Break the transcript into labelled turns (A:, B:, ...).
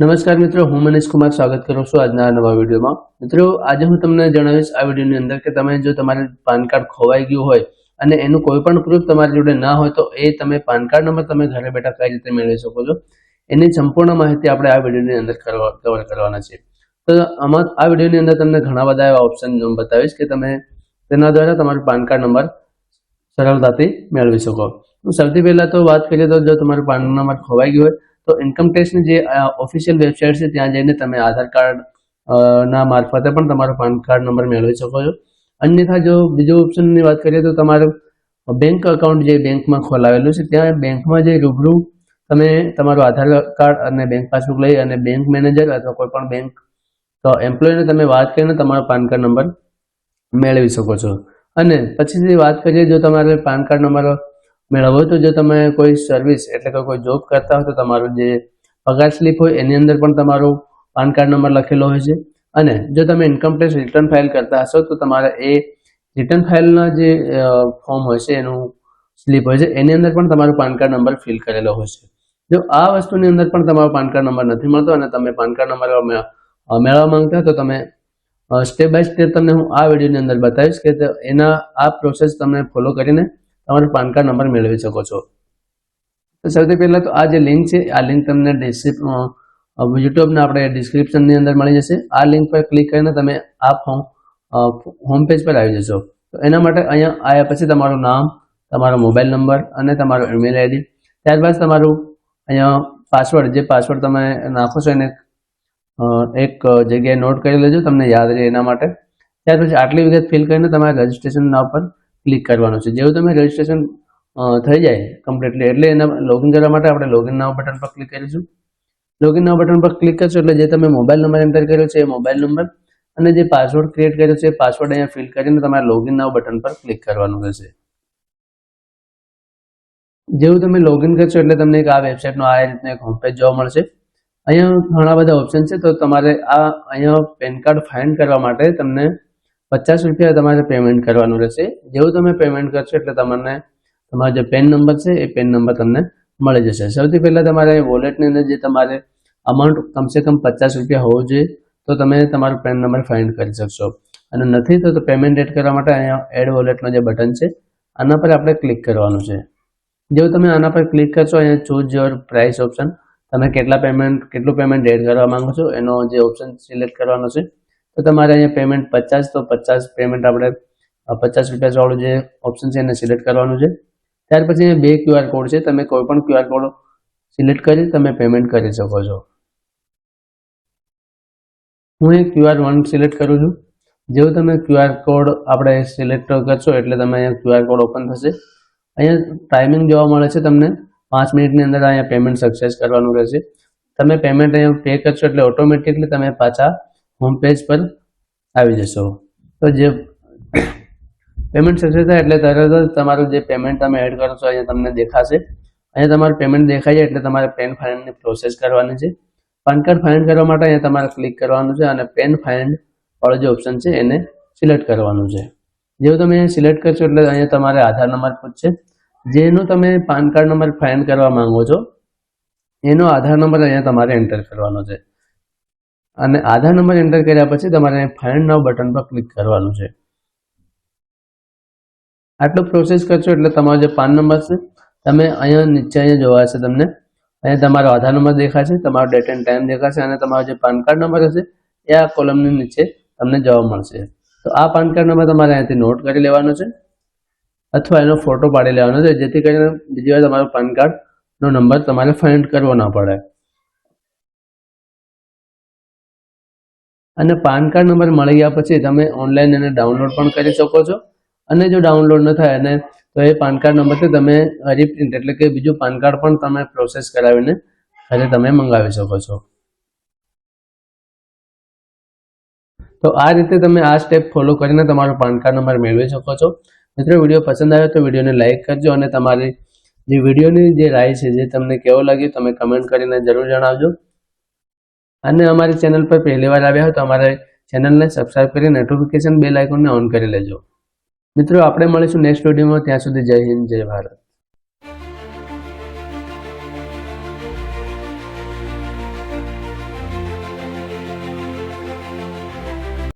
A: નમસ્કાર મિત્રો, હું મનીષ કુમાર સ્વાગત કરું છું આજના નવા વિડીયોમાં. મિત્રો, આજે હું તમને જણાવીશ આ વિડીયોની અંદર કે તમે જો તમારે પાન કાર્ડ ખોવાઈ ગયું હોય અને એનું કોઈ પણ પ્રૂફ તમારી જોડે ના હોય તો એ તમે પાન કાર્ડ નંબર તમે ઘરે બેઠા કઈ રીતે મેળવી શકો છો, એની સંપૂર્ણ માહિતી આપણે આ વિડીયોની અંદર કવર કરવાના છે તો આમાં આ વિડીયોની અંદર તમને ઘણા બધા એવા ઓપ્શન બતાવીશ કે તમે તેના દ્વારા તમારો પાન કાર્ડ નંબર સરળતાથી મેળવી શકો. સૌથી પહેલા તો વાત કરીએ તો જો તમારો પાન નંબર ખોવાઈ ગયો હોય તો ઇન્કમ ટેક્સની જે ઓફિશિયલ વેબસાઇટ છે, ત્યાં જઈને તમે આધાર કાર્ડ ના મારફતે પણ તમારો પાન કાર્ડ નંબર મેળવી શકો છો. અન્યથા જો બીજો ઓપ્શનની વાત કરીએ તો તમારું બેંક અકાઉન્ટ જે બેંકમાં ખોલાવેલું છે, ત્યાં બેંકમાં જે રૂબરૂ તમે તમારું આધાર કાર્ડ અને બેંક પાસબુક લઈ અને બેંક મેનેજર અથવા કોઈ પણ બેંક તો એમ્પ્લોયને તમે વાત કરીને તમારો પાન કાર્ડ નંબર મેળવી શકો છો. અને પછીથી વાત કરીએ, જો તમારે પાન કાર્ડ નંબર મેળવવો હોય તો જો તમે કોઈ સર્વિસ એટલે કે કોઈ જોબ કરતા હોય તો તમારું જે પગાર સ્લીપ હોય એની અંદર પણ તમારો પાન કાર્ડ નંબર લખેલો હોય છે. અને જો તમે ઇન્કમ ટેક્સ રિટર્ન ફાઇલ કરતા હશો તો તમારે એ રિટર્ન ફાઇલના જે ફોર્મ હોય છે એનું સ્લીપ હોય છે, એની અંદર પણ તમારો પાન કાર્ડ નંબર ફિલ કરેલો હોય છે. જો આ વસ્તુની અંદર પણ તમારો પાન કાર્ડ નંબર નથી મળતો અને તમે પાન કાર્ડ નંબર મેળવવા માંગતા તો તમે સ્ટેપ બાય સ્ટેપ તમને હું આ વિડીયોની અંદર બતાવીશ કે એના, આ પ્રોસેસ તમે ફોલો કરીને તમારો પાન કાર્ડ નંબર મેળવી શકો છો. તો સૌથી પહેલાં તો આ જે લિંક છે, આ લિંક તમને ડિસ્ક્રિપ યુટ્યુબના આપણે ડિસ્ક્રિપ્શનની અંદર મળી જશે. આ લિંક પર ક્લિક કરીને તમે આ ફોર્મ હોમ પેજ પર આવી જશો. તો એના માટે અહીંયા આવ્યા પછી તમારું નામ, તમારો મોબાઈલ નંબર અને તમારો ઈમેલ આઈડી ત્યારબાદ તમારું અહીંયા પાસવર્ડ જે પાસવર્ડ તમે નાખો છો એને એક જગ્યાએ નોટ કરી લેજો, તમને યાદ રહે એના માટે. ત્યાર પછી આટલી વિગત ફિલ કરીને તમારા રજિસ્ટ્રેશનના ઉપર ક્લિક કરવાનું છે. જેવું તમે રજિસ્ટ્રેશન થઈ જાય કમ્પ્લીટલી એટલે એના લોગિન કરવા માટે આપણે લોગિન નાવ બટન પર ક્લિક કરીશું. લોગિન નાવ બટન પર ક્લિક કરશો એટલે જે તમે મોબાઈલ નંબર એન્ટર કર્યો છે એ મોબાઈલ નંબર અને જે પાસવર્ડ ક્રિએટ કર્યો છે એ પાસવર્ડ અહીંયા ફિલ કરીને તમારે લોગિન નાવ બટન પર ક્લિક કરવાનું રહેશે. જેવું તમે લોગિન કરશો એટલે તમને એક આ વેબસાઇટનો આ રીતનો એક હોમપેજ જોવા મળશે. અહીંયા ઘણા બધા ઓપ્શન છે, તો તમારે આ અહીંયા પેન કાર્ડ ફાઇન કરવા માટે તમને પચાસ રૂપિયા તમારે પેમેન્ટ કરવાનું રહેશે. જેવું તમે પેમેન્ટ કરશો એટલે તમને તમારો જે પેન નંબર છે, એ પેન નંબર તમને મળી જશે. સૌથી પહેલાં તમારે વોલેટની અંદર જે તમારે અમાઉન્ટ કમસે કમ પચાસ રૂપિયા હોવું જોઈએ, તો તમે તમારો પેન નંબર ફાઇન્ડ કરી શકશો. અને નથી તો પેમેન્ટ એડ કરવા માટે અહીંયા એડ વોલેટનો જે બટન છે, આના પર આપણે ક્લિક કરવાનું છે. જેવું તમે આના પર ક્લિક કરશો, અહીંયા ચૂઝ યોર પ્રાઇસ ઓપ્શન તમે કેટલા પેમેન્ટ કેટલું પેમેન્ટ એડ કરવા માંગો છો, એનો જે ઓપ્શન સિલેક્ટ કરવાનો છે તો તમારે અહીંયા પેમેન્ટ પચાસ, તો પચાસ પેમેન્ટ આપણે પચાસ રૂપિયા વાળું જે ઓપ્શન છે એને સિલેક્ટ કરવાનું છે. ત્યાર પછી બે ક્યુઆર કોડ છે. તમે કોઈ પણ ક્યુઆર કોડ સિલેક્ટ કરી તમે પેમેન્ટ કરી શકો છો. હું અહીં ક્યુઆર વન સિલેક્ટ કરું છું. જેવું તમે ક્યુઆર કોડ આપણે સિલેક્ટ કરશો એટલે તમે અહીંયા ક્યુઆર કોડ ઓપન થશે. અહીંયા ટાઈમિંગ જોવા મળે છે તમને. પાંચ મિનિટની અંદર અહીંયા પેમેન્ટ સક્સેસ કરવાનું રહેશે. તમે પેમેન્ટ અહીંયા પે કરશો એટલે ઓટોમેટિકલી તમે પાછા હોમ પેજ પર આવી જશો. તો જે પેમેન્ટ સક્સેસ થાય એટલે તરત જ તમારું જે પેમેન્ટ તમે એડ કરો છો, અહીંયા તમને દેખાશે. અહીંયા તમારું પેમેન્ટ દેખાય છે એટલે તમારે પેન ફાઇન્ડની પ્રોસેસ કરવાની છે. પાન કાર્ડ ફાઇન્ડ કરવા માટે અહીંયા તમારે ક્લિક કરવાનું છે અને પેન ફાઇન્ડ વાળો જે ઓપ્શન છે એને સિલેક્ટ કરવાનું છે. જેવું તમે સિલેક્ટ કરશો એટલે અહીંયા તમારે આધાર નંબર પૂછશે. જેનો તમે પાન કાર્ડ નંબર ફાઇન્ડ કરવા માંગો છો, એનો આધાર નંબર અહીંયા તમારે એન્ટર કરવાનો છે. અને આધાર નંબર એન્ટર કર્યા પછી તમારે ફાઇન્ડ નાવ બટન પર ક્લિક કરવાનું છે. આટલો પ્રોસેસ કરશો એટલે તમારો જે પાન નંબર છે, તમે અહીંયા નીચે અહીંયા જોવાશે તમને. અહીંયા તમારો આધાર નંબર દેખાશે, તમારો ડેટ એન્ડ ટાઈમ દેખાશે અને તમારો જે પાન કાર્ડ નંબર હશે, એ આ કોલમની નીચે તમને જોવા મળશે. તો આ પાન કાર્ડ નંબર તમારે અહીંયાથી નોટ કરી લેવાનો છે અથવા એનો ફોટો પાડી લેવાનો છે, જેથી કરીને બીજી વાર તમારો પાન કાર્ડનો નંબર તમારે ફાઇન્ડ કરવો ના પડે. અને પાન કાર્ડ નંબર મળી ગયા પછી તમે ઓનલાઈન એને ડાઉનલોડ પણ કરી શકો છો. અને જો ડાઉનલોડ ન થાય અને તો એ પાન કાર્ડ નંબરથી તમે રીપ્રિન્ટ એટલે કે બીજું પાન કાર્ડ પણ તમે પ્રોસેસ કરાવીને ઘરે તમે મંગાવી શકો છો. તો આ રીતે તમે આ સ્ટેપ ફોલો કરીને તમારો પાન કાર્ડ નંબર મેળવી શકો છો. મિત્રો, વીડિયો પસંદ આવ્યો તો વિડીયોને લાઇક કરજો અને તમારી જે વિડીયોની જે રાય છે, જે તમને કેવો લાગ્યું તમે કમેન્ટ કરીને જરૂર જણાવજો. અને અમારી ચેનલ પર પહેલી વાર આવ્યા હોય તો અમારે ચેનલને સબસ્ક્રાઈબ કરી નોટિફિકેશન બેલ આઇકોનને ઓન કરી લેજો. મિત્રો, આપણે મળીશું નેક્સ્ટ વિડીયોમાં ત્યાં સુધી જય હિન્દ, જય ભારત.